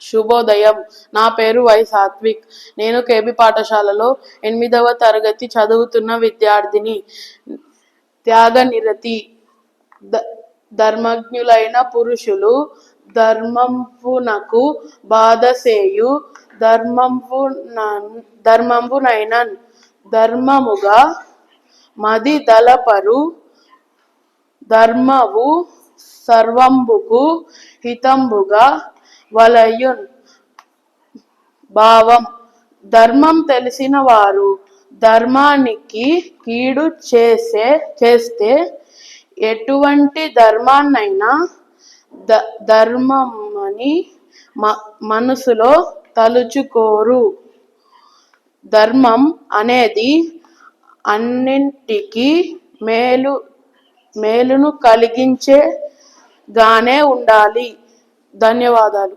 శుభోదయం. నా పేరు వై సాత్విక్. నేను కేబి పాఠశాలలో ఎనిమిదవ తరగతి చదువుతున్న విద్యార్థిని. త్యాగనిరతి నిరతి. ధర్మజ్ఞులైన పురుషులు ధర్మంపునకు బాధసేయు. ధర్మంపు ధర్మంపునైన ధర్మముగా మది దళపరు. ధర్మవు సర్వంబుకు హితంబుగా వలయున్. భావం. ధర్మం తెలిసిన వారు ధర్మానికి కీడు చేసే చేస్తే ఎటువంటి ధర్మాన్నైనా ద ధర్మమని మ మనసులో తలుచుకోరు. ధర్మం అనేది అన్నింటికి మేలు మేలును కలిగించే గానే ఉండాలి. ధన్యవాదాలు.